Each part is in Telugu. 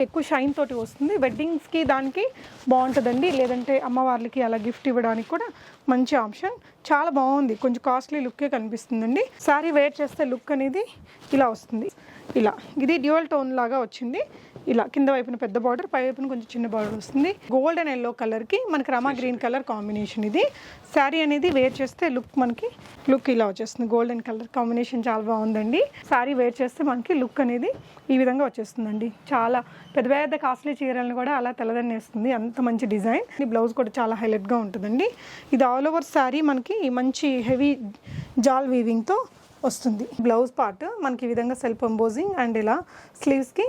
ఎక్కువ షైన్ తోటి వస్తుంది. వెడ్డింగ్స్కి దానికి బాగుంటుందండి. లేదంటే అమ్మవార్లకి అలా గిఫ్ట్ ఇవ్వడానికి కూడా మంచి ఆప్షన్ చాలా బాగుంది. కొంచెం కాస్ట్లీ లుక్కే కనిపిస్తుందండి. సారీ వేర్ చేస్తే లుక్ అనేది ఇలా వస్తుంది. ఇలా. ఇది డ్యూయల్ టోన్ లాగా వచ్చింది. ఇలా. కింద వైపున పెద్ద బార్డర్ పై వైపున కొంచెం చిన్న బార్డర్ వస్తుంది. గోల్డ్ అండ్ ఎల్లో కలర్కి మనకి రమా గ్రీన్ కలర్ కాంబినేషన్ ఇది. శారీ అనేది వేర్ చేస్తే లుక్ మనకి లుక్ ఇలా వచ్చేస్తుంది. గోల్డెన్ కలర్ కాంబినేషన్ చాలా బాగుందండి. శారీ వేర్ చేస్తే మనకి లుక్ అనేది ఈ విధంగా వచ్చేస్తుందండి. చాలా పెద్ద పెద్ద కాస్ట్లీ చీరలను కూడా అలా తెల్లదన్నేస్తుంది. అంత మంచి డిజైన్. ఈ బ్లౌజ్ కూడా చాలా హైలైట్గా ఉంటుందండి. ఇది ఆల్ ఓవర్ శారీ మనకి మంచి హెవీ జాల్ వీవింగ్తో వస్తుంది. బ్లౌజ్ పార్ట్ మనకి ఈ విధంగా సెల్ఫ్ ఎంబోజింగ్ అండ్ ఇలా స్లీవ్స్కి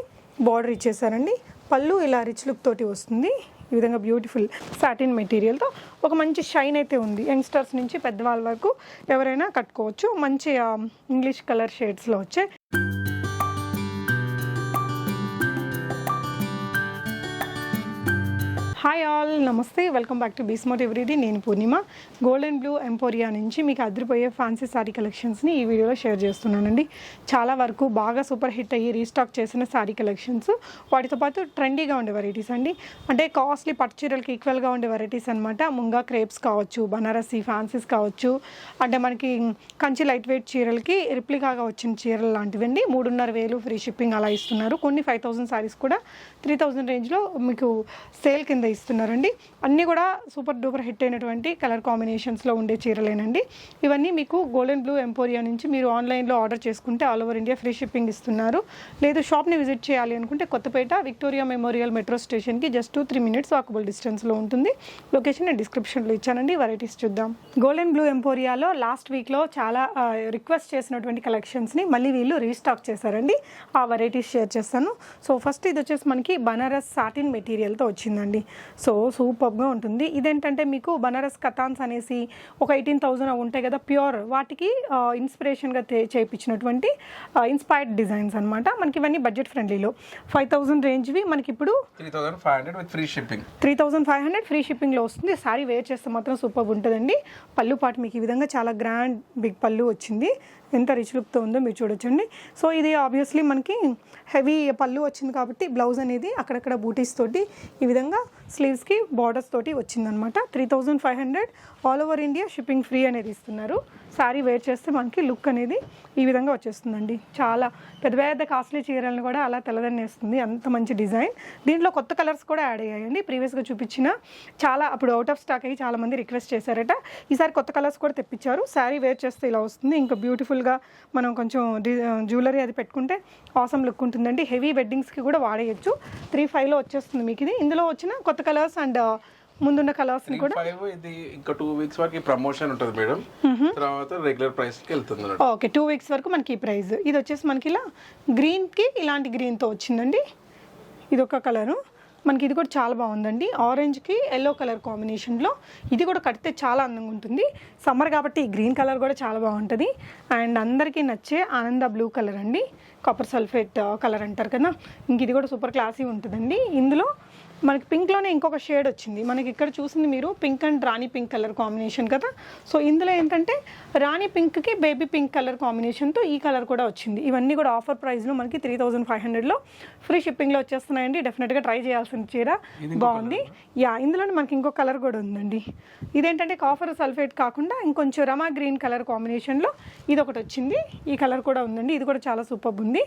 బార్డర్ ఇచ్చేసారండి పళ్ళు ఇలా రిచ్ లుక్ తోటి వస్తుంది. ఈ విధంగా బ్యూటిఫుల్ సాటిన్ మెటీరియల్తో ఒక మంచి షైన్ అయితే ఉంది. యంగ్స్టర్స్ నుంచి పెద్దవాళ్ళ వరకు ఎవరైనా కట్టుకోవచ్చు. మంచి ఇంగ్లీష్ కలర్ షేడ్స్లో వచ్చే హాయ్ ఆల్ నమస్తే. వెల్కమ్ బ్యాక్ టు బీస్మోట్ ఎవ్రీడే నేను Purnima. Gold and blue emporia నుంచి మీకు అదిరిపోయే ఫ్యాన్సీ శారీ కలెక్షన్స్ని ఈ వీడియోలో షేర్ చేస్తున్నానండి. చాలా వరకు బాగా సూపర్ హిట్ అయ్యి రీస్టాక్ చేసిన శారీ కలెక్షన్స్ వాటితో పాటు ట్రెండీగా ఉండే వెరైటీస్ అండి. అంటే కాస్ట్లీ పట్టు చీరలకి ఈక్వల్గా ఉండే వెరైటీస్ అనమాట ముంగా క్రేప్స్ కావచ్చు బనారసి ఫ్యాన్సీస్ కావచ్చు. అంటే మనకి కంచి లైట్ వెయిట్ చీరలకి రిప్లికాగా వచ్చిన చీరలు లాంటివి అండి మూడున్నర వేలు ఫ్రీ షిప్పింగ్ అలా ఇస్తున్నారు. కొన్ని ఫైవ్ థౌసండ్ శారీస్ కూడా త్రీ థౌసండ్ రేంజ్లో మీకు సేల్ కింద ఇస్తున్నారండి. అన్నీ కూడా సూపర్ డూపర్ హిట్ అయినటువంటి కలర్ కాంబినేషన్స్లో ఉండే చీరలేనండి. ఇవన్నీ మీకు గోల్డెన్ బ్లూ ఎంపోరియా నుంచి మీరు ఆన్లైన్లో ఆర్డర్ చేసుకుంటే all over India free shipping ఇస్తున్నారు. లేదు షాప్ని విజిట్ చేయాలి అనుకుంటే కొత్తపేట విక్టోరియా మెమోరియల్ మెట్రో స్టేషన్కి just two three minutes walkable డిస్టెన్స్లో ఉంటుంది. లొకేషన్ నేను డిస్క్రిప్షన్లో ఇచ్చానండి వెరైటీస్ చూద్దాం. గోల్డెన్ బ్లూ ఎంపోరియాలో లాస్ట్ వీక్లో చాలా రిక్వెస్ట్ చేసినటువంటి కలెక్షన్స్ని మళ్ళీ వీళ్ళు రీస్టాక్ చేశారండి. ఆ వెరైటీస్ షేర్ చేస్తాను. సో ఫస్ట్ ఇది వచ్చేసి మనకి బనారస్ సాటిన్ మెటీరియల్తో వచ్చిందండి. సో సూపర్గా ఉంటుంది. ఇదేంటంటే మీకు బనారస్ కథాన్స్ అనేసి ఒక ఎయిటీన్ థౌజండ్ ఉంటాయి కదా ప్యూర్ వాటికి ఇన్స్పిరేషన్గా చేయించినటువంటి ఇన్స్పైర్డ్ డిజైన్స్ అనమాట మనకి ఇవన్నీ బడ్జెట్ ఫ్రెండ్లీలో ఫైవ్ థౌజండ్ రేంజ్వి మనకి ఇప్పుడు three thousand five hundred with free shipping three thousand five hundred free షిప్పింగ్లో వస్తుంది. సారీ వేర్ చేస్తే మాత్రం సూపర్ ఉంటుందండి. పళ్ళు పాటు మీకు ఈ విధంగా చాలా గ్రాండ్ బిగ్ పళ్ళు వచ్చింది. ఎంత రిచ్ లుక్తో ఉందో మీరు చూడొచ్చండి. సో ఇది ఆబ్వియస్లీ మనకి హెవీ పళ్ళు వచ్చింది కాబట్టి బ్లౌజ్ అనేది అక్కడక్కడ బూటీస్ తోటి ఈ విధంగా స్లీవ్స్కి బార్డర్స్ తోటి వచ్చిందనమాట. Three thousand five hundred all over India shipping free అనేది ఇస్తున్నారు. సారీ వేర్ చేస్తే మనకి లుక్ అనేది ఈ విధంగా వచ్చేస్తుందండి. చాలా పెద్ద పెద్ద కాస్ట్లీ చీరలను కూడా అలా తెల్లదన్నేస్తుంది అంత మంచి డిజైన్. దీంట్లో కొత్త కలర్స్ కూడా యాడ్ అయ్యాయండి. ప్రీవియస్గా చూపించిన చాలా అప్పుడు అవుట్ ఆఫ్ స్టాక్ అయ్యి చాలా మంది రిక్వెస్ట్ చేశారట. ఈసారి కొత్త కలర్స్ కూడా తెప్పించారు. శారీ వేర్ చేస్తే ఇలా వస్తుంది. ఇంకా బ్యూటిఫుల్గా మనం కొంచెం జ్యువెలరీ అది పెట్టుకుంటే ఆసం లుక్ ఉంటుందండి. హెవీ వెడ్డింగ్స్కి కూడా వాడేయచ్చు. త్రీ ఫైవ్లో వచ్చేస్తుంది మీకు ఇది. ఇందులో వచ్చిన కొత్త కలర్స్ అండ్ ముందున్న కలర్స్ని కూడా? ఇది ఇంకా టూ వీక్స్ వరకు ప్రమోషన్ ఉంటుంది మేడం. తర్వాత రెగ్యులర్ ప్రైస్కి వెళ్తుంది ఓకే టూ వీక్స్ వరకు మనకి ఈ ప్రైస్ ఇది వచ్చేసి మనకి ఇలా గ్రీన్కి ఇలాంటి గ్రీన్తో వచ్చిందండి. ఇది ఒక కలరు మనకి ఇది కూడా చాలా బాగుందండి. ఆరెంజ్కి ఎల్లో కలర్ కాంబినేషన్లో ఇది కూడా కడితే చాలా అందంగా ఉంటుంది. సమ్మర్ కాబట్టి ఈ గ్రీన్ కలర్ కూడా చాలా బాగుంటుంది. అండ్ అందరికీ నచ్చే ఆనంద బ్లూ కలర్ అండి. కాపర్ సల్ఫేట్ కలర్ అంటారు కదా. ఇంక ఇది కూడా సూపర్ క్లాసీ ఉంటుందండి. ఇందులో మనకి పింక్లోనే ఇంకొక షేడ్ వచ్చింది. మనకి ఇక్కడ చూసింది మీరు pink and rani pink colour combination కదా. సో ఇందులో ఏంటంటే రాణి పింక్కి బేబీ పింక్ కలర్ కాంబినేషన్తో ఈ కలర్ కూడా వచ్చింది. ఇవన్నీ కూడా ఆఫర్ ప్రైస్లో మనకి త్రీ థౌజండ్ ఫైవ్ హండ్రెడ్లో ఫ్రీ షిప్పింగ్లో వచ్చేస్తున్నాయండి. డెఫినెట్గా ట్రై చేయాల్సిన చీర బాగుంది. యా ఇందులోనే మనకి ఇంకో కలర్ కూడా ఉందండి. ఇదేంటంటే కాఫర్ సల్ఫేట్ కాకుండా ఇంకొంచెం రమా గ్రీన్ కలర్ కాంబినేషన్లో ఇది ఒకటి వచ్చింది. ఈ కలర్ కూడా ఉందండి. ఇది కూడా చాలా సూపర్ ఉంది.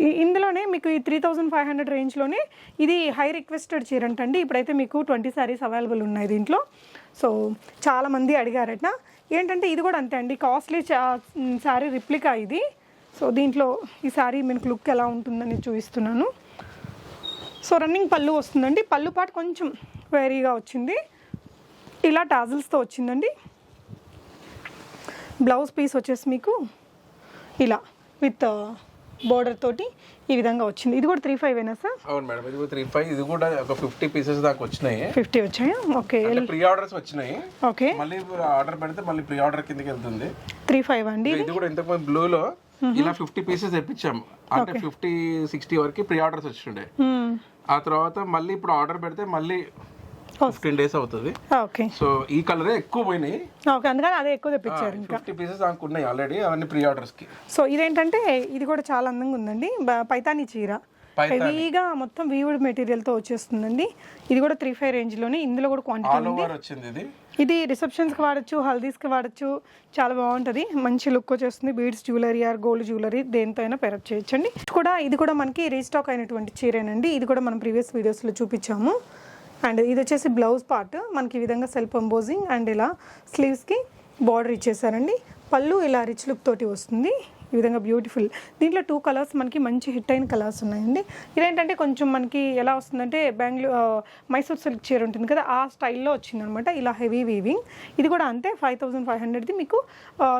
ఇందులోనే మీకు ఈ త్రీ థౌజండ్ ఫైవ్ హండ్రెడ్ రేంజ్లోనే ఇది హై రిక్వెస్టెడ్ చీర అంటండి. ఇప్పుడైతే మీకు ట్వంటీ శారీస్ అవైలబుల్ ఉన్నాయి దీంట్లో. సో చాలామంది అడిగారట. ఏంటంటే ఇది కూడా అంతే అండి. కాస్ట్లీ శారీ రిప్లికా ఇది. సో దీంట్లో ఈ శారీ మీకు లుక్ ఎలా ఉంటుందని చూపిస్తున్నాను. సో రన్నింగ్ పళ్ళు వస్తుందండి. పళ్ళు పాటు కొంచెం వేరీగా వచ్చింది. ఇలా టాజిల్స్తో వచ్చిందండి. బ్లౌజ్ పీస్ వచ్చేసి మీకు ఇలా విత్ బోర్డర్ తోటి ఈ విధంగా వచ్చింది. ఇది కూడా త్రీ ఫైవ్ ఏనా సార్? అవును మేడం ఇది త్రీ ఫైవ్ ఇది కూడా ఒక ఫిఫ్టీ పీసెస్ దాకా వచ్చినాయి. ఫిఫ్టీ వచ్చాయా? ఓకే. ప్రీ ఆర్డర్స్ వచ్చినాయి. ఓకే. మళ్ళీ ఆర్డర్ పెడితే మళ్ళీ ప్రీ ఆర్డర్ కిందకి వెళ్తుంది. త్రీ ఫైవ్ అండి. ఇది కూడా ఇంతకుముందు బ్లూ లో ఇలా ఫిఫ్టీ పీసెస్ తెప్పించాము అంటే ఫిఫ్టీ సిక్స్టీ వరకు ప్రీ ఆర్డర్స్ వచ్చిండే. ఆ తర్వాత మళ్ళీ ఇప్పుడు ఆర్డర్ పెడితే మళ్ళీ ఫిఫ్టీన్ డేస్ అవుతుంది. ఓకే సో ఈ కలరే ఎక్కువ పోయినాయి. ఓకే అందుకని అదే ఎక్కువ తెప్పించారు ఫిఫ్టీ పీసెస్ ఉన్నాయి ఆల్రెడీ అవన్నీ ప్రీ ఆర్డర్స్కి. సో ఇదేంటంటే ఇది కూడా చాలా అందంగా ఉందండి. పైతానీ చీర. హెవీగా మొత్తం వీవుడ్ మెటీరియల్తో వచ్చేస్తుందండి. ఇది కూడా త్రీ ఫైవ్ రేంజ్లోనే ఇందులో కూడా క్వాంటిటీ వచ్చింది ఇది. ఇది రిసెప్షన్స్కి వాడచ్చు హల్దీస్కి వాడచ్చు. చాలా బాగుంటుంది. మంచి లుక్ వచ్చేస్తుంది. Beads jewellery or gold jewellery దేంతో అయినా పెరప్ చేయొచ్చండి. ఇది కూడా ఇది కూడా మనకి రీస్టాక్ అయినటువంటి చీరేనండి. ఇది కూడా మనం ప్రీవియస్ వీడియోస్లో చూపించాము. అండ్ ఇది వచ్చేసి బ్లౌజ్ పార్ట్. మనకి ఈ విధంగా సెల్ఫ్ ఎంబోజింగ్ అండ్ ఇలా స్లీవ్స్కి బార్డర్ ఇచ్చేసారండి పళ్ళు ఇలా రిచ్ లుక్ తోటి వస్తుంది. ఈ విధంగా బ్యూటిఫుల్ దీంట్లో టూ కలర్స్ మనకి మంచి హిట్ అయిన కలర్స్ ఉన్నాయండి. ఇదేంటంటే కొంచెం మనకి ఎలా వస్తుందంటే బెంగళూరు మైసూర్ సిల్క్ చీర ఉంటుంది కదా ఆ స్టైల్లో వచ్చిందనమాట. ఇలా హెవీ వీవింగ్ ఇది కూడా అంతే ఫైవ్ థౌసండ్ ఫైవ్ హండ్రెడ్ది మీకు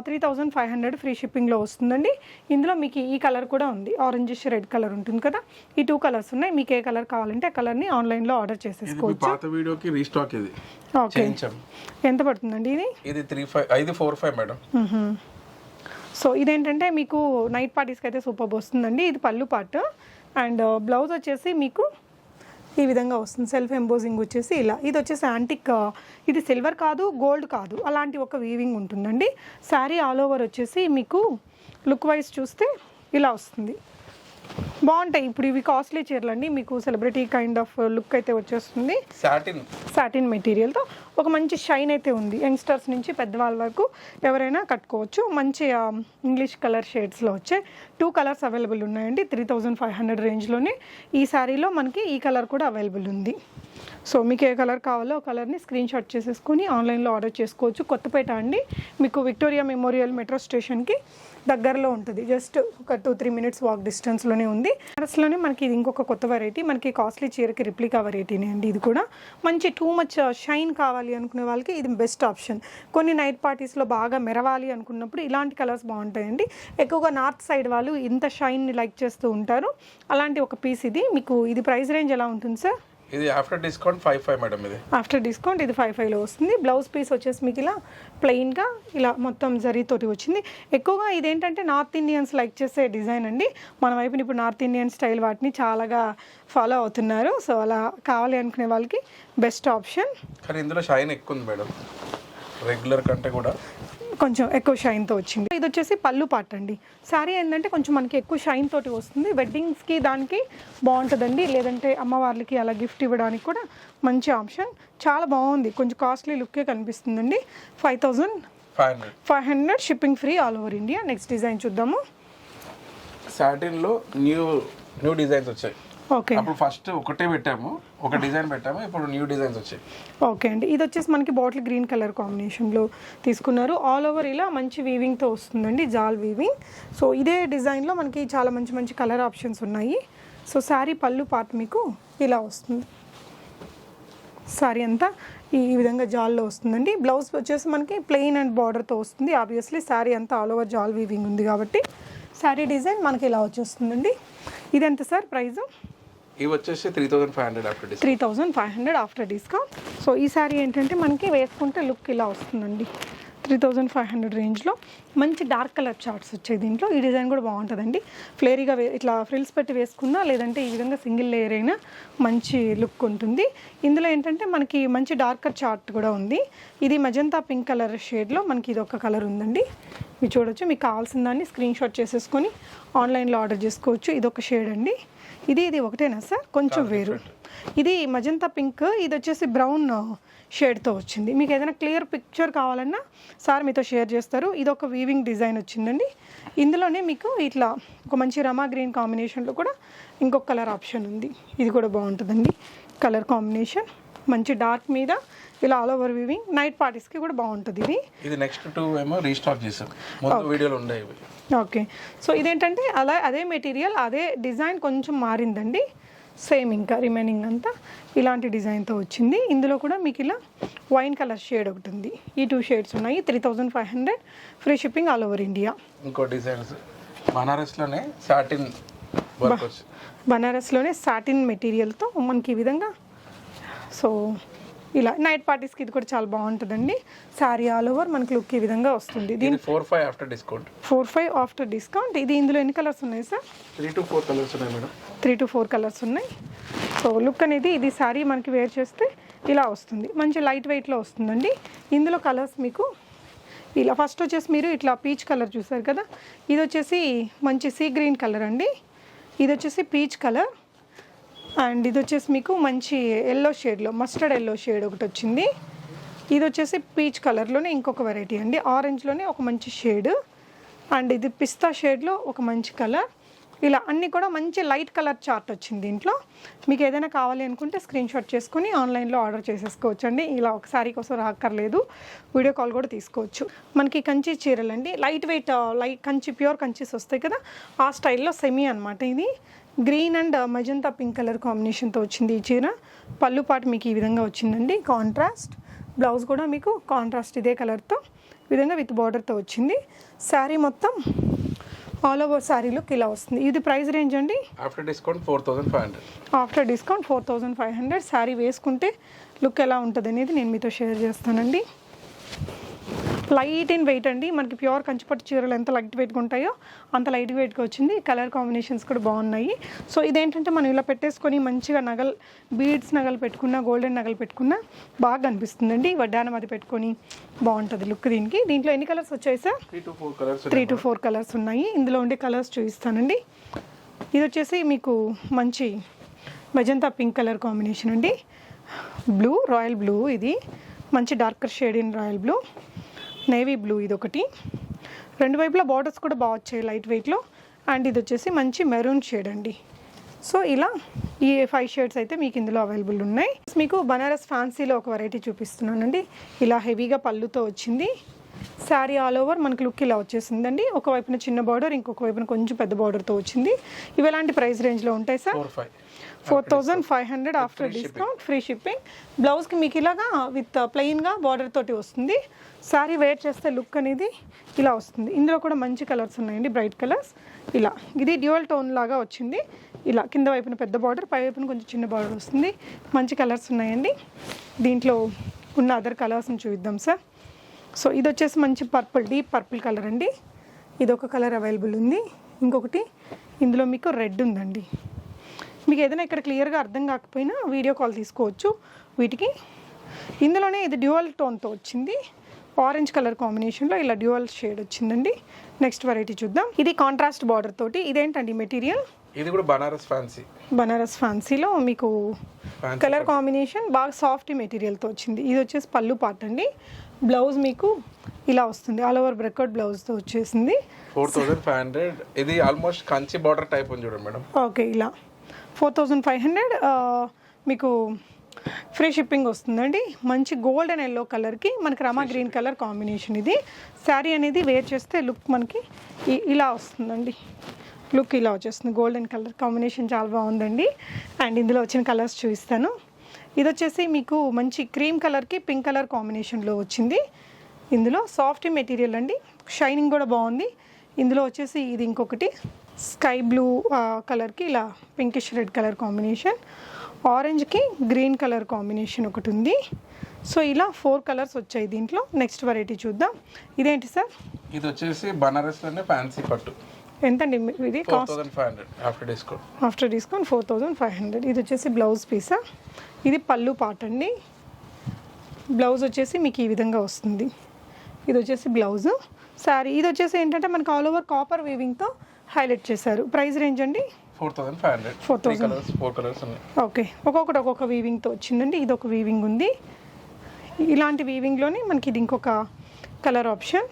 three thousand five hundred free షిప్పింగ్లో వస్తుందండి. ఇందులో మీకు ఈ కలర్ కూడా ఉంది. ఆరెంజిష్ రెడ్ కలర్ ఉంటుంది కదా. ఈ టూ కలర్స్ ఉన్నాయి. మీకు ఏ కలర్ కావాలంటే ఆ కలర్ని ఆన్లైన్లో ఆర్డర్ చేసేసుకోవచ్చు. పాత వీడియోకి రీస్టాక్ ఇది. ఓకే ఎంత పడుతుందండి ఇది? ఇది త్రీ ఫైవ్ ఐదు ఫోర్ ఫైవ్ మేడం. సో ఇదేంటంటే మీకు నైట్ పార్టీస్కి అయితే సూపర్ వస్తుందండి ఇది పళ్ళు పార్ట్ అండ్ బ్లౌజ్ వచ్చేసి మీకు ఈ విధంగా వస్తుంది. సెల్ఫ్ ఎంబోజింగ్ వచ్చేసి ఇలా. ఇది వచ్చేసి యాంటిక్ uh, ఇది సిల్వర్ కాదు గోల్డ్ కాదు. అలాంటి ఒక వీవింగ్ ఉంటుందండి. శారీ ఆల్ ఓవర్ వచ్చేసి మీకు లుక్ వైజ్ చూస్తే ఇలా వస్తుంది. బాగుంటాయి. ఇప్పుడు ఇవి కాస్ట్లీ చీరలు అండి. మీకు సెలబ్రిటీ కైండ్ ఆఫ్ లుక్ అయితే వచ్చేస్తుంది. సాటిన్ సాటిన్ మెటీరియల్తో ఒక మంచి షైన్ అయితే ఉంది. యంగ్స్టర్స్ నుంచి పెద్దవాళ్ళ వరకు ఎవరైనా కట్టుకోవచ్చు. మంచి ఇంగ్లీష్ కలర్ షేడ్స్లో వచ్చే టూ కలర్స్ అవైలబుల్ ఉన్నాయండి. త్రీ థౌజండ్ ఫైవ్ హండ్రెడ్ రేంజ్లోనే ఈ శారీలో మనకి ఈ కలర్ కూడా అవైలబుల్ ఉంది. సో మీకు ఏ కలర్ కావాలో ఆ కలర్ని స్క్రీన్ షాట్ చేసేసుకొని ఆన్లైన్లో ఆర్డర్ చేసుకోవచ్చు. కొత్తపేట అండి. మీకు విక్టోరియా మెమోరియల్ మెట్రో స్టేషన్కి దగ్గరలో ఉంటుంది. జస్ట్ ఒక టూ త్రీ మినిట్స్ వాక్ డిస్టెన్స్లోనే ఉంది. లోనే మనకి ఇది ఇంకొక కొత్త వెరైటీ మనకి కాస్ట్లీ చీరకి రిప్లికా వెరైటీనే అండి ఇది కూడా. మంచి టూ మచ్ షైన్ కావాలి అనుకునే వాళ్ళకి ఇది బెస్ట్ ఆప్షన్ కొన్ని నైట్ పార్టీస్లో బాగా మెరవాలి అనుకున్నప్పుడు ఇలాంటి కలర్స్ బాగుంటాయండి. ఎక్కువగా నార్త్ సైడ్ వాళ్ళు ఇంత షైన్ని లైక్ చేస్తూ ఉంటారు. అలాంటి ఒక పీస్ ఇది. మీకు ఇది ప్రైస్ రేంజ్ ఎలా ఉంటుంది సార్ ఇది after discount five five madam ఇది. ఆఫ్టర్ డిస్కౌంట్ ఇది ఫైవ్ ఫైవ్లో వస్తుంది. బ్లౌజ్ పీస్ వచ్చేసి మీకు ఇలా ప్లెయిన్గా ఇలా మొత్తం జరీతోటి వచ్చింది. ఎక్కువగా ఇదేంటంటే నార్త్ ఇండియన్స్ లైక్ చేసే డిజైన్ అండి. మన వైపున ఇప్పుడు నార్త్ ఇండియన్ స్టైల్ వాటిని చాలాగా ఫాలో అవుతున్నారు. సో అలా కావాలి అనుకునే వాళ్ళకి బెస్ట్ ఆప్షన్ కానీ ఇందులో షైన్ ఎక్కువ ఉంది మేడం రెగ్యులర్ కంటే కూడా. కొంచెం ఎక్కువ షైన్తో వచ్చింది. ఇది వచ్చేసి పళ్ళు పాట అండి. శారీ ఏంటంటే కొంచెం మనకి ఎక్కువ షైన్ తోటి వస్తుంది. వెడ్డింగ్స్కి దానికి బాగుంటుందండి. లేదంటే అమ్మవార్లకి అలా గిఫ్ట్ ఇవ్వడానికి కూడా మంచి ఆప్షన్ చాలా బాగుంది. కొంచెం కాస్ట్లీ లుక్కే కనిపిస్తుందండి. Five thousand five hundred five hundred shipping free all over India next design చూద్దాము. సాటిన్లో న్యూ న్యూ డిజైన్స్ వచ్చాయి. ఓకే అప్పుడు ఫస్ట్ ఒకటే పెట్టాము ఒక డిజైన్ పెట్టాము ఇప్పుడు న్యూ డిజైన్స్ వచ్చాయి. ఓకే అండి. ఇది వచ్చేసి మనకి బాటిల్ గ్రీన్ కలర్ కాంబినేషన్లో తీసుకున్నారు. ఆల్ ఓవర్ ఇలా మంచి వీవింగ్తో వస్తుందండి జాల్ వీవింగ్ సో ఇదే డిజైన్లో మనకి చాలా మంచి మంచి కలర్ ఆప్షన్స్ ఉన్నాయి. సో శారీ పళ్ళు పార్ట్ మీకు ఇలా వస్తుంది. శారీ అంతా ఈ విధంగా జాల్లో వస్తుందండి. బ్లౌజ్ వచ్చేసి మనకి ప్లెయిన్ అండ్ బార్డర్తో వస్తుంది. ఆబ్వియస్లీ శారీ అంతా ఆల్ ఓవర్ జాల్ వీవింగ్ ఉంది కాబట్టి శారీ డిజైన్ మనకి ఇలా వచ్చేస్తుందండి. ఇదెంత సార్ ప్రైజు? ఇవి వచ్చేసి three thousand five hundred after three thousand five hundred after discount. So ఈ శారీ ఏంటంటే మనకి వేసుకుంటే లుక్ ఇలా వస్తుందండి. త్రీ థౌజండ్ ఫైవ్ హండ్రెడ్ రేంజ్లో మంచి డార్క్ కలర్ చార్ట్స్ వచ్చాయి దీంట్లో. ఈ డిజైన్ కూడా బాగుంటుందండి. ఫ్లేరీగా వే ఇట్లా ఫ్రిల్స్ పెట్టి వేసుకున్నా లేదంటే ఈ విధంగా సింగిల్ లేయర్ అయినా మంచి లుక్ ఉంటుంది. ఇందులో ఏంటంటే మనకి మంచి డార్కర్ చార్ట్ కూడా ఉంది. ఇది మజంతా పింక్ కలర్ షేడ్లో మనకి ఇది ఒక కలర్ ఉందండి. మీరు చూడొచ్చు. మీకు కావాల్సిన దాన్ని స్క్రీన్ షాట్ చేసేసుకొని ఆన్లైన్లో ఆర్డర్ చేసుకోవచ్చు. ఇది ఒక షేడ్ అండి. ఇది ఇది ఒకటేనా సార్? కొంచెం వేరు. ఇది మజంతా పింక్ ఇది వచ్చేసి బ్రౌన్ షేడ్తో వచ్చింది. మీకు ఏదైనా క్లియర్ పిక్చర్ కావాలన్నా సార్ మీతో షేర్ చేస్తారు. ఇది ఒక వీవింగ్ డిజైన్ వచ్చిందండి. ఇందులోనే మీకు ఇట్లా ఒక మంచి రమా గ్రీన్ కాంబినేషన్లో కూడా ఇంకొక కలర్ ఆప్షన్ ఉంది. ఇది కూడా బాగుంటుందండి. Colour combination. మంచి డార్క్ మీద ఇలా ఆల్ ఓవర్ వీవింగ్ నైట్ పార్టీస్కి కూడా బాగుంటుంది ఇది. ఇది నెక్స్ట్ టూ ఏమో రీస్టాక్ చేసాం. మొత్తం వీడియోలు ఉన్నాయి ఓకే సో ఇదేంటంటే అలా అదే మెటీరియల్ అదే డిజైన్ కొంచెం మారిందండి. సేమ్ ఇంకా రిమైనింగ్ అంతా ఇలాంటి డిజైన్తో వచ్చింది. ఇందులో కూడా మీకు ఇలా వైన్ కలర్ షేడ్ ఒకటి ఉంది. ఈ టూ షేడ్స్ ఉన్నాయి. Three thousand five hundred free shipping all over India ఇంకో డిజైన్స్ బనారస్లోనే సాటిన్ బనారస్లోనే సాటిన్ మెటీరియల్తో మనకి ఈ విధంగా. సో ఇలా నైట్ పార్టీస్కి ఇది కూడా చాలా బాగుంటుందండి. శారీ ఆల్ ఓవర్ మనకి లుక్ ఈ విధంగా వస్తుంది. దీని four five after discount. Four five after discount. ఇది ఇందులో ఎన్ని కలర్స్ ఉన్నాయి sir? Three to four colours ఉన్నాయి madam. Three to four colours ఉన్నాయి. సో లుక్ అనేది ఇది శారీ మనకి వేర్ చేస్తే ఇలా వస్తుంది. మంచి లైట్ వెయిట్లో వస్తుందండి. ఇందులో కలర్స్ మీకు ఇలా ఫస్ట్ వచ్చేసి మీరు ఇట్లా పీచ్ కలర్ చూసారు కదా? ఇది వచ్చేసి మంచి సీ గ్రీన్ కలర్ అండి. ఇది వచ్చేసి పీచ్ కలర్. అండ్ ఇది వచ్చేసి మీకు మంచి ఎల్లో షేడ్లో మస్టర్డ్ ఎల్లో షేడ్ ఒకటి వచ్చింది. ఇది వచ్చేసి పీచ్ కలర్లోనే ఇంకొక వెరైటీ అండి. ఆరెంజ్లోనే ఒక మంచి షేడ్ అండ్ ఇది పిస్తా షేడ్లో ఒక మంచి కలర్ ఇలా అన్నీ కూడా మంచి లైట్ కలర్ చార్ట్ వచ్చింది దీంట్లో. మీకు ఏదైనా కావాలి అనుకుంటే స్క్రీన్ షాట్ చేసుకుని ఆన్లైన్లో ఆర్డర్ చేసేసుకోవచ్చు అండి ఇలా ఒక శారీ కోసం రాక్కర్లేదు. వీడియో కాల్ కూడా తీసుకోవచ్చు. మనకి కంచి చీరలు అండి light weight light Kanchi pure Kanchis వస్తాయి కదా. ఆ స్టైల్లో సెమీ అనమాట ఇది. Green and magenta pink colour కాంబినేషన్తో వచ్చింది ఈ చీర. పళ్ళు పాటు మీకు ఈ విధంగా వచ్చిందండి. కాంట్రాస్ట్. బ్లౌజ్ కూడా మీకు కాంట్రాస్ట్ ఇదే కలర్తో ఈ విధంగా విత్ బార్డర్తో వచ్చింది. శారీ మొత్తం ఆల్ ఓవర్ శారీ లుక్ ఇలా వస్తుంది. ఇది ప్రైస్ రేంజ్ అండి? After discount four thousand five hundred. After discount four thousand five hundred. Sari వేసుకుంటే లుక్ ఎలా ఉంటుంది అనేది నేను మీతో షేర్ చేస్తానండి. లైట్ ఇన్ వెయిట్ అండి. మనకి ప్యూర్ కంచిపట్టు చీరలు ఎంత లైట్ వెయిట్గా ఉంటాయో అంత లైట్ వెయిట్గా వచ్చింది. కలర్ కాంబినేషన్స్ కూడా బాగున్నాయి. సో ఇదేంటంటే మనం ఇలా పెట్టేసుకొని మంచిగా నగలు బీడ్స్ నగలు పెట్టుకున్నా గోల్డెన్ నగలు పెట్టుకున్నా బాగా అనిపిస్తుందండి వడ్డానం అది పెట్టుకొని బాగుంటుంది లుక్ దీనికి. దీంట్లో ఎన్ని కలర్స్ వచ్చాయి sir? Three to four colours three to four colours ఉన్నాయి. ఇందులో ఉండే కలర్స్ చూపిస్తానండి. ఇది వచ్చేసి మీకు మంచి మజంతా పింక్ కలర్ కాంబినేషన్ అండి. బ్లూ రాయల్ బ్లూ ఇది. మంచి darker shade in royal blue. Navy blue ఇది ఒకటి రెండు వైపులా బార్డర్స్ కూడా బాగా వచ్చాయి లైట్ వెయిట్లో. అండ్ ఇది వచ్చేసి మంచి మెరూన్ షేడ్ అండి. సో ఇలా ఈ ఫైవ్ షేడ్స్ అయితే మీకు ఇందులో అవైలబుల్ ఉన్నాయి. మీకు బనారస్ ఫ్యాన్సీలో ఒక వెరైటీ చూపిస్తున్నానండి. ఇలా హెవీగా పళ్ళుతో వచ్చింది. శారీ ఆల్ ఓవర్ మనకి లుక్ ఇలా వచ్చేసిందండి. ఒక వైపున చిన్న బార్డర్ ఇంకొక వైపున కొంచెం పెద్ద బార్డర్తో వచ్చింది. ఇవి ఎలాంటి ప్రైస్ రేంజ్లో ఉంటాయి sir? Five. Four thousand five hundred after discount free shipping బ్లౌజ్కి మీకు ఇలాగా విత్ ప్లెయిన్గా బార్డర్ తోటి వస్తుంది. శారీ వేర్ చేస్తే లుక్ అనేది ఇలా వస్తుంది. ఇందులో కూడా మంచి కలర్స్ ఉన్నాయండి బ్రైట్ కలర్స్ ఇలా. ఇది డ్యూయల్ టోన్ లాగా వచ్చింది. ఇలా. కింద వైపున పెద్ద బార్డర్ పై వైపున కొంచెం చిన్న బార్డర్ వస్తుంది. మంచి కలర్స్ ఉన్నాయండి. దీంట్లో ఉన్న అదర్ కలర్స్ని చూద్దాం సార్ సో ఇది వచ్చేసి మంచి పర్పుల్ డీప్ పర్పుల్ కలర్ అండి. ఇది ఒక కలర్ అవైలబుల్ ఉంది. ఇంకొకటి ఇందులో మీకు రెడ్ ఉందండి. మీకు ఏదైనా ఇక్కడ క్లియర్గా అర్థం కాకపోయినా వీడియో కాల్ తీసుకోవచ్చు. వీటికి ఇందులోనే ఇది డ్యూయల్ టోన్తో వచ్చింది. ఆరెంజ్ కలర్ కాంబినేషన్లో ఇలా డ్యూయల్ షేడ్ వచ్చిందండి. నెక్స్ట్ వెరైటీ చూద్దాం. ఇది కాంట్రాస్ట్ బార్డర్ తోటి ఇదేంటండి మెటీరియల్ ఇది కూడా బనారస్ ఫ్యాన్సీ బనారస్ ఫ్యాన్సీలో మీకు కలర్ కాంబినేషన్ బాగా సాఫ్ట్ మెటీరియల్తో వచ్చింది. ఇది వచ్చేసి పళ్ళు పార్ట్ అండి. బ్లౌజ్ మీకు ఇలా వస్తుంది. ఆల్ ఓవర్ బ్రెక్అవుట్ బ్లౌజ్తో వచ్చేసింది. ఫోర్ థౌసండ్ ఫైవ్ హండ్రెడ్ ఇది ఆల్మోస్ట్ కంచి బార్డర్ టైప్ ఉంది చూడండి మేడం. ఓకే ఇలా. ఫోర్ థౌజండ్ ఫైవ్ హండ్రెడ్ మీకు ఫ్రీ షిప్పింగ్ వస్తుందండి. మంచి గోల్డ్ అండ్ ఎల్లో కలర్కి మనకి రమా గ్రీన్ కలర్ కాంబినేషన్ ఇది. శారీ అనేది వేర్ చేస్తే లుక్ మనకి ఇలా వస్తుందండి. లుక్ ఇలా వచ్చేస్తుంది. గోల్డెన్ కలర్ కాంబినేషన్ చాలా బాగుందండి. అండ్ ఇందులో వచ్చిన కలర్స్ చూపిస్తాను. ఇది వచ్చేసి మీకు మంచి క్రీమ్ కలర్కి పింక్ కలర్ కాంబినేషన్లో వచ్చింది. ఇందులో సాఫ్ట్ మెటీరియల్ అండి. షైనింగ్ కూడా బాగుంది. ఇందులో వచ్చేసి ఇది ఇంకొకటి. స్కై బ్లూ కలర్కి ఇలా పింకిష్ రెడ్ కలర్ కాంబినేషన్. ఆరెంజ్కి గ్రీన్ కలర్ కాంబినేషన్ ఒకటి ఉంది సో ఇలా ఫోర్ కలర్స్ వచ్చాయి దీంట్లో. నెక్స్ట్ వెరైటీ చూద్దాం. ఇదేంటి సార్? ఇది వచ్చేసి బనారస్లోనే ఫ్యాన్సీ పట్టు. ఎంతండి ఇది four cost? Thousand five hundred after discount. After discount four thousand five hundred. ఇది వచ్చేసి బ్లౌజ్ పీసా? ఇది పళ్ళు పాట అండి. బ్లౌజ్ వచ్చేసి మీకు ఈ విధంగా వస్తుంది. ఇది వచ్చేసి బ్లౌజ్. శారీ ఇది వచ్చేసి ఏంటంటే మనకి ఆల్ ఓవర్ కాపర్ వీవింగ్తో హైలైట్ చేశారు. ప్రైస్ రేంజ్ అండి? Four thousand five hundred. 4,000. Three colours four colours ఉన్నాయి. ఓకే. ఒక్కొక్కటి ఒక్కొక్క వీవింగ్తో వచ్చిందండి. ఇది ఒక వీవింగ్ ఉంది. ఇలాంటి వీవింగ్లోనే మనకి ఇది ఇంకొక కలర్ ఆప్షన్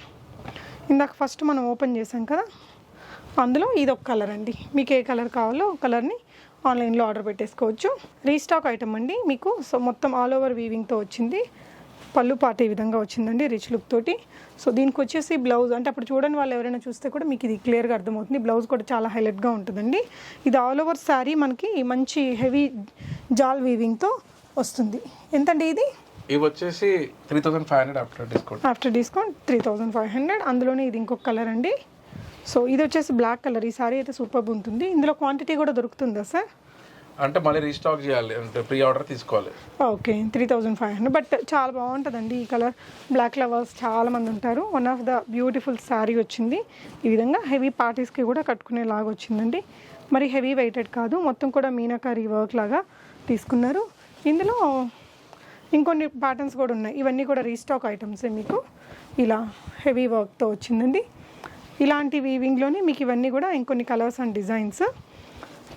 ఇందాక ఫస్ట్ మనం ఓపెన్ చేసాం కదా? అందులో ఇది ఒక కలర్ అండి. మీకు ఏ కలర్ కావాలో కలర్ని ఆన్లైన్లో ఆర్డర్ పెట్టేసుకోవచ్చు. రీస్టాక్ ఐటమ్ అండి మీకు. సో మొత్తం ఆల్ ఓవర్ వీవింగ్తో వచ్చింది. పళ్ళు పాట ఈ విధంగా వచ్చిందండి రిచ్ లుక్ తోటి. సో దీనికి వచ్చేసి బ్లౌజ్ అంటే అప్పుడు చూడని వాళ్ళు ఎవరైనా చూస్తే కూడా మీకు ఇది క్లియర్గా అర్థమవుతుంది. బ్లౌజ్ కూడా చాలా హైలైట్గా ఉంటుందండి. ఇది ఆల్ ఓవర్ శారీ మనకి మంచి హెవీ జాల్ వీవింగ్తో వస్తుంది. ఎంతండి ఇది? ఇవి వచ్చేసి three thousand five hundred after discount after discount three thousand five hundred అందులోనే ఇది ఇంకొక కలర్ అండి. సో ఇది వచ్చేసి బ్లాక్ కలర్ ఈ సారీ అయితే సూపర్ ఉంటుంది. ఇందులో క్వాంటిటీ కూడా దొరుకుతుందా సార్ అంటే మళ్ళీ రీస్టాక్ చేయాలి. అంటే ప్రీ ఆర్డర్ తీసుకోవాలి okay three thousand five hundred but చాలా బాగుంటుందండి ఈ కలర్ బ్లాక్ లవర్స్ చాలా మంది ఉంటారు. One of the beautiful sari వచ్చింది. ఈ విధంగా హెవీ పార్టీస్కి కూడా కట్టుకునేలాగా వచ్చిందండి. మరి హెవీ వెయిటెడ్ కాదు. మొత్తం కూడా మీనాకారి వర్క్ లాగా తీసుకున్నారు. ఇందులో ఇంకొన్ని ప్యాటర్న్స్ కూడా ఉన్నాయి. ఇవన్నీ కూడా రీస్టాక్ ఐటమ్సే మీకు. ఇలా హెవీ వర్క్తో వచ్చిందండి. ఇలాంటి వీవింగ్లోనే మీకు ఇవన్నీ కూడా ఇంకొన్ని కలర్స్ అండ్ డిజైన్స్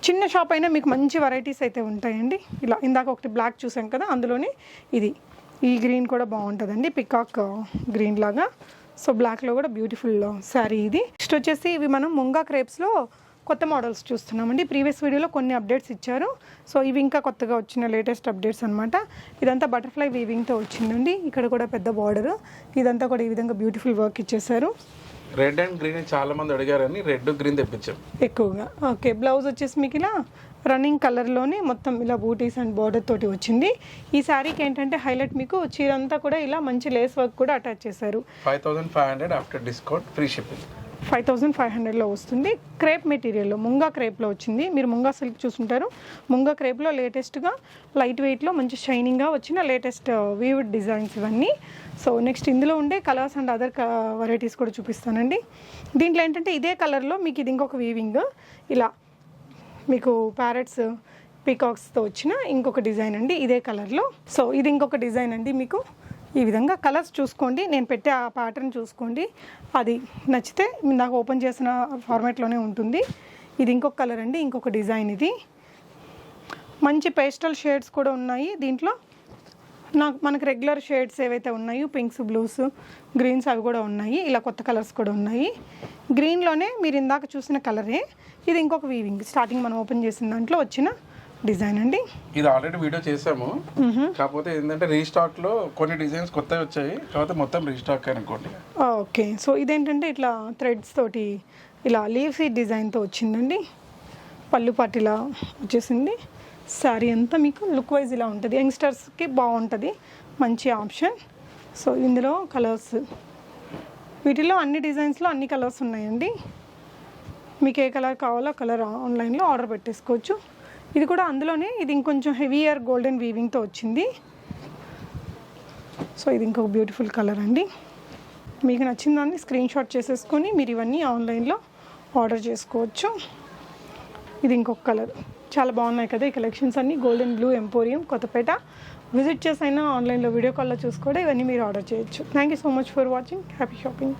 చిన్న షాప్ అయినా మీకు మంచి వెరైటీస్ అయితే ఉంటాయండి. ఇలా ఇందాక ఒకటి బ్లాక్ చూసాం కదా అందులోనే ఇది. ఈ గ్రీన్ కూడా బాగుంటుందండి పికాక్ గ్రీన్ లాగా. సో బ్లాక్లో కూడా బ్యూటిఫుల్ శారీ ఇది. నెక్స్ట్ వచ్చేసి ఇవి మనం ముంగా క్రేప్స్లో కొత్త మోడల్స్ చూస్తున్నామండి. ప్రీవియస్ వీడియోలో కొన్ని అప్డేట్స్ ఇచ్చారు. సో ఇవి ఇంకా కొత్తగా వచ్చిన లేటెస్ట్ అప్డేట్స్ అనమాట ఇదంతా బటర్ఫ్లై వీవింగ్తో వచ్చిందండి. ఇక్కడ కూడా పెద్ద బార్డర్ ఇదంతా కూడా ఈ విధంగా బ్యూటిఫుల్ వర్క్ ఇచ్చేసారు రెడ్ అండ్ గ్రీన్ చాలా మంది అడిగారని రెడ్ గ్రీన్ తెప్పించాం. ఎక్కువగా. ఓకే బ్లౌజ్ వచ్చేసి మీకు ఇలా రన్నింగ్ కలర్లోనే మొత్తం ఇలా బూటీస్ అండ్ బార్డర్ తోటి వచ్చింది. ఈ శారీకి ఏంటంటే హైలైట్ మీకు చీర అంతా కూడా ఇలా మంచి లేస్ వర్క్ కూడా అటాచ్ చేశారు. Five thousand five hundred after discount free shipping. Five thousand five హండ్రెడ్లో వస్తుంది. క్రేప్ మెటీరియల్లో ముంగా క్రేప్లో వచ్చింది. మీరు ముంగా సిల్క్ చూసుంటారు. ముంగా క్రేప్లో లేటెస్ట్గా లైట్ వెయిట్లో మంచి షైనింగ్గా వచ్చిన లేటెస్ట్ uh, వీవ్డ్ డిజైన్స్ ఇవన్నీ. సో నెక్స్ట్ ఇందులో ఉండే colours and other uh, varieties కూడా చూపిస్తానండి. దీంట్లో ఏంటంటే ఇదే కలర్లో మీకు ఇది ఇంకొక వీవింగ్ ఇలా మీకు ప్యారెట్స్ పీకాక్స్తో వచ్చిన ఇంకొక డిజైన్ అండి ఇదే కలర్లో. సో ఇది ఇంకొక డిజైన్ అండి మీకు. ఈ విధంగా కలర్స్ చూసుకోండి. నేను పెట్టే ఆ ప్యాటర్న్ చూసుకోండి. అది నచ్చితే నాకు ఓపెన్ చేసిన ఫార్మాట్లోనే ఉంటుంది. ఇది ఇంకొక కలర్ అండి ఇంకొక డిజైన్ ఇది. మంచి పేస్టల్ షేడ్స్ కూడా ఉన్నాయి దీంట్లో. నాకు మనకు రెగ్యులర్ షేడ్స్ ఏవైతే ఉన్నాయో పింక్స్ బ్లూస్ గ్రీన్స్ అవి కూడా ఉన్నాయి. ఇలా కొత్త కలర్స్ కూడా ఉన్నాయి. గ్రీన్లోనే మీరు ఇందాక చూసిన కలరే ఇది ఇంకొక వీవింగ్ స్టార్టింగ్ మనం ఓపెన్ చేసిన దాంట్లో వచ్చిన డిజైన్ అండి? ఇది ఆల్రెడీ వీడియో చేసాము. కాకపోతే ఏంటంటే రీస్టాక్లో కొన్ని డిజైన్స్ కొత్తవి వచ్చాయి. కాకపోతే మొత్తం రీస్టాక్ అనుకోండి. ఓకే. సో ఇదేంటంటే ఇట్లా థ్రెడ్స్ తోటి ఇలా సీడ్ డిజైన్తో వచ్చిందండి. పళ్ళు పాటు ఇలా వచ్చేసింది. శారీ అంతా మీకు లుక్ వైజ్ ఇలా ఉంటుంది. యంగ్స్టర్స్కి బాగుంటుంది. మంచి ఆప్షన్. సో ఇందులో కలర్స్. వీటిలో అన్ని డిజైన్స్లో అన్ని కలర్స్ ఉన్నాయండి. మీకు ఏ కలర్ కావాలో కలర్ ఆన్లైన్లో ఆర్డర్ పెట్టేసుకోవచ్చు. ఇది కూడా అందులోనే ఇది ఇంకొంచెం హెవీయర్ గోల్డెన్ వీవింగ్తో వచ్చింది. సో ఇది ఇంకొక బ్యూటిఫుల్ కలర్ అండి. మీకు నచ్చిన దాన్ని స్క్రీన్ షాట్ చేసేసుకొని మీరు ఇవన్నీ ఆన్లైన్లో ఆర్డర్ చేసుకోవచ్చు. ఇది ఇంకొక కలర్ చాలా బాగున్నాయి కదా ఈ కలెక్షన్స్ అన్నీ. Golden Blue Emporium Kothapet. Visit చేసైనా ఆన్లైన్లో వీడియో కాల్లో చూసుకోవడం ఇవన్నీ మీరు ఆర్డర్ చేయొచ్చు. Thank you so much for watching happy shopping